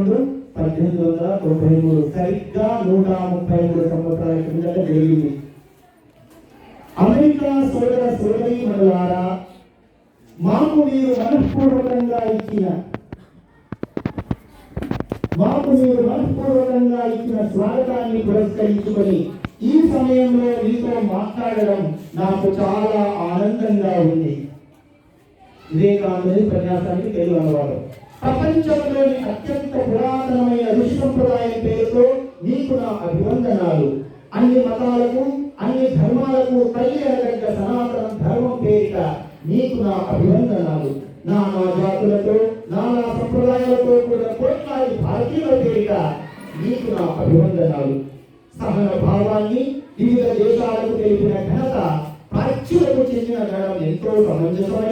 రెండు పద్దెనిమిది వందల తొంభై మూడు. సరిగ్గా నూట ముప్పై మూడు సంవత్సరాల కిందట జరిగింది. అమెరికా సోదర సోదరి మనులారా మాకు మీరు మనఃపూర్వకంగా ఇచ్చిన మాకు మీరు మనఃపూర్వకంగా ఇచ్చిన స్వాగతాన్ని పురస్కరించుకొని ఈ సమయంలో మీతో మాట్లాడడం నాకు చాలా ఆనందంగా ఉంది. వివేకానంద ప్రన్యాసానికి తెలుగు అన్నవాడు ప్రపంచంలోని అత్యంత పురాతనమైన ఋషి సంప్రదాయం పేరుతో నీకు నా అభివందనాలు. అన్ని మతాలకు అన్ని ధర్మాలకు తల్లి అనగడ్డ సనాతన ధర్మం పేరిట నీకు నా అభివందనాలు. నానా జాతులతో నానా సంప్రదాయాలతో కూడా కోట్లాది భారతీయుల పేరిట నీకు నా అభివందనాలు. సహన భావాన్ని వివిధ దేశాలకు తెలిపిన ఘనత ప్రాచ్యులకు చెందిన గణం ఎంతో సమంజసమైన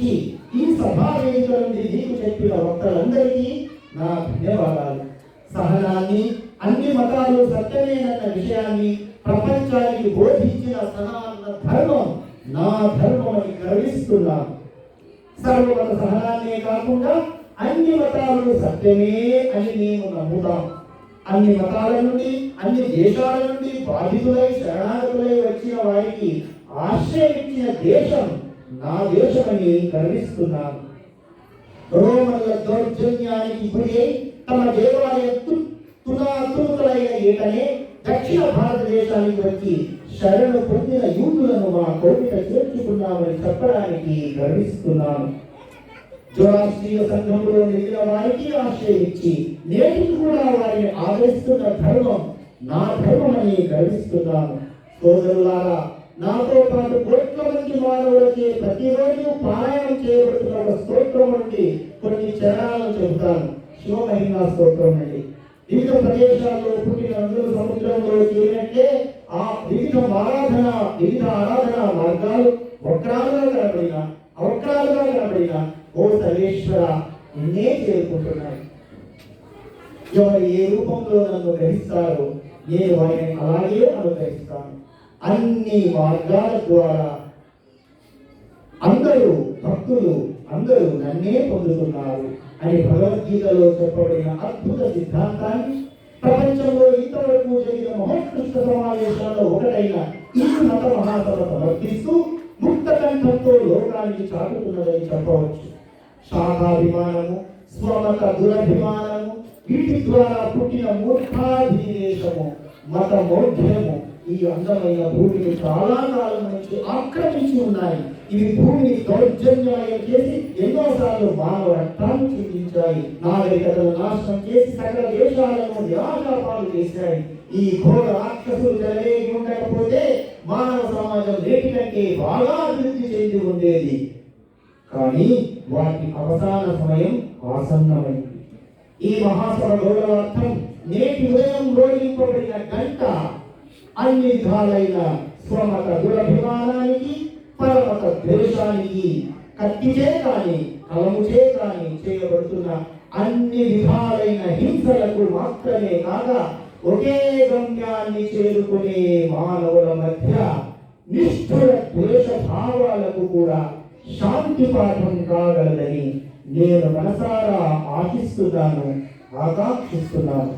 వచ్చి ఈ సభా వేదిక నుండి నీకు చెప్పిన వక్తలందరికీ నా ధన్యవాదాలు. సహనాన్ని అన్ని మతాలు సత్యమేనన్న విషయాన్ని ప్రపంచానికి బోధించిన సనాతన ధర్మం నా ధర్మం అని గర్విస్తున్నాను. సర్వమత సహనాన్నే కాకుండా అన్ని మతాలు సత్యమే అని మేము నమ్ముతాం అన్ని మతాల నుండి అన్ని దేశాల నుండి బాధితులై శరణాగతులై వచ్చిన వారికి ఆశ్రయించిన దేశం నా దేశమని గర్విస్తున్నాను రోమన్ల దౌర్జన్యానికి గురి తమ దేవాలయ తు- ఏటనే దక్షిణ భారతదేశానికి వచ్చి శరణు పొందిన యూదులను మా కోరిక చేర్చుకున్నామని చెప్పడానికి గర్విస్తున్నాను జోరాస్ట్రీయ సంఘంలో మిగిలిన వారికి ఆశ్రయించి నేటికి కూడా వారిని ఆదరిస్తున్న ధర్మం నా ధర్మమని గర్విస్తున్నాను సోదరులారా నాతో పాటు కోట్ల మంది మానవులకి ప్రతిరోజు పారాయణం చేయబడుతున్న ఒక స్తోత్రం నుండి కొన్ని చరణాలను చెబుతాను. శివమహిమ స్తోత్రం అండి. వివిధ ప్రదేశాల్లో పుట్టిన అందరూ సముద్రంలో చేరినట్లే ఆ వివిధ ఆరాధన వివిధ ఆరాధన మార్గాలు వక్రాలుగా కనబడిన అవక్రాలుగా కనబడిన ఓ సర్వేశ్వర నిన్నే చేరుకుంటున్నాను ఎవరు ఏ రూపంలో నన్ను గ్రహిస్తారో నేను వారిని అలాగే అనుగ్రహిస్తాను. అన్ని మార్గాల ద్వారా అందరూ భక్తులు అందరూ నన్నే పొందుతున్నారు అని భగవద్గీతలో చెప్పబడిన అద్భుత సిద్ధాంతాన్ని ప్రపంచంలో ఇంతవరకు జరిగిన మహోత్కృష్ట సమావేశాల్లో ఒకటైన ఈ మత మహాసభ సమర్థిస్తూ ముక్త కంఠంతో లోకానికి చాటుతున్నదని చెప్పవచ్చు. శాఖాభిమానము స్వమత దురభిమానము వీటి ద్వారా పుట్టిన మూర్ఖాధివేశము మత మౌఢ్యము ఈ అందమైన భూమిని చాలా కాలం నుంచి ఆక్రమించి ఉన్నాయి. ఇవి భూమిని దౌర్జన్యాయం చేసి ఎన్నోసార్లు మానవ రక్తాన్ని చూపించాయి. నాగరికతను నాశనం చేసి సకల దేశాలను నిరాశాపాలు చేశాయి. ఈ ఘోర రాక్షసులు చెలరేగి ఉండకపోతే మానవ సమాజం నేటి కంటే బాగా అభివృద్ధి చెంది ఉండేది. కానీ వాటి అవసాన సమయం ఆసన్నమైంది. ఈ మహాసభ గౌరవార్థం నేటి ఉదయం రోడింపబడిన గంట అన్ని విధాలైన స్వమత దురభిమానానికి పరమత ద్వేషానికి కత్తిచే కాని కలముచే కాని చేయబడుతున్న అన్ని విధాలైన హింసలకు మాత్రమే కాక ఒకే గమ్యాన్ని చేరుకునే మానవుల మధ్య నిష్ఠుర ద్వేష భావాలకు కూడా శాంతి పాఠం కాగలదని నేను మనసారా ఆశిస్తున్నాను ఆకాంక్షిస్తున్నాను.